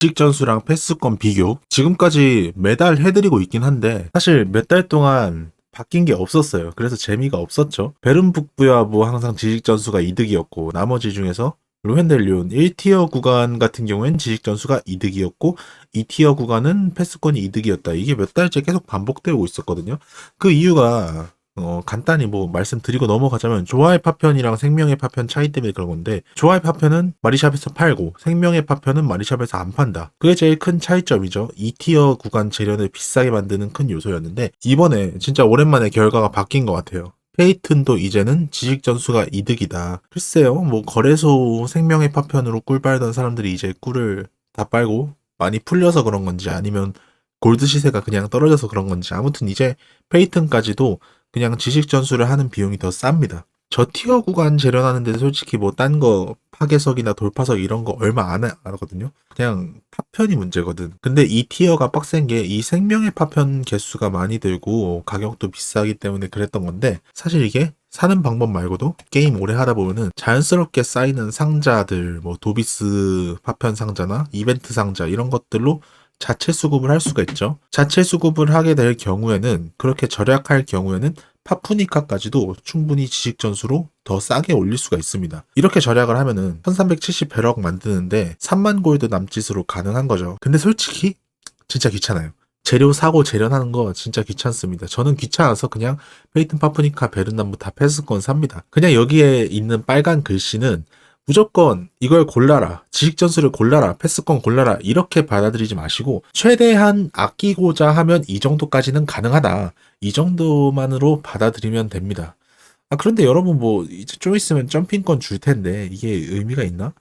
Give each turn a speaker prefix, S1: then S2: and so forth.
S1: 지식 전수랑 패스권 비교 지금까지 매달 해드리고 있긴 한데 사실 몇 달 동안 바뀐 게 없었어요. 그래서 재미가 없었죠. 베른 북부야 뭐 항상 지식 전수가 이득이었고 나머지 중에서 로헨델리온 1티어 구간 같은 경우엔 지식 전수가 이득이었고 2티어 구간은 패스권이 이득이었다. 이게 몇 달째 계속 반복되고 있었거든요. 그 이유가 어, 간단히 뭐 말씀드리고 넘어가자면 조화의 파편이랑 생명의 파편 차이 때문에 그런 건데 조화의 파편은 마리샵에서 팔고 생명의 파편은 마리샵에서 안 판다. 그게 제일 큰 차이점이죠. 2티어 구간 재련을 비싸게 만드는 큰 요소였는데 이번에 진짜 오랜만에 결과가 바뀐 것 같아요. 페이튼도 이제는 지식 전수가 이득이다. 글쎄요, 뭐 거래소 생명의 파편으로 꿀 빨던 사람들이 이제 꿀을 다 빨고 많이 풀려서 그런 건지 아니면 골드 시세가 그냥 떨어져서 그런 건지 아무튼 이제 페이튼까지도 그냥 지식 전수를 하는 비용이 더 쌉니다. 저 티어 구간 재련하는데 솔직히 뭐 딴 거 파괴석이나 돌파석 이런 거 얼마 안 하거든요. 그냥 파편이 문제거든. 근데 이 티어가 빡센 게 이 생명의 파편 개수가 많이 들고 가격도 비싸기 때문에 그랬던 건데 사실 이게 사는 방법 말고도 게임 오래 하다 보면은 자연스럽게 쌓이는 상자들 뭐 도비스 파편 상자나 이벤트 상자 이런 것들로 자체 수급을 할 수가 있죠. 자체 수급을 하게 될 경우에는 그렇게 절약할 경우에는 파푸니카까지도 충분히 지식 전수로 더 싸게 올릴 수가 있습니다. 이렇게 절약을 하면은 1370 배럭 만드는데 3만 골드 남짓으로 가능한 거죠. 근데 솔직히 진짜 귀찮아요. 재료 사고 재련하는 거 진짜 귀찮습니다. 저는 귀찮아서 그냥 페이튼 파푸니카 베른나무 다 패스권 삽니다. 그냥 여기에 있는 빨간 글씨는 무조건 이걸 골라라. 지식 전수를 골라라. 패스권 골라라. 이렇게 받아들이지 마시고 최대한 아끼고자 하면 이 정도까지는 가능하다. 이 정도만으로 받아들이면 됩니다. 아 그런데 여러분 뭐 이제 좀 있으면 점핑권 줄 텐데 이게 의미가 있나?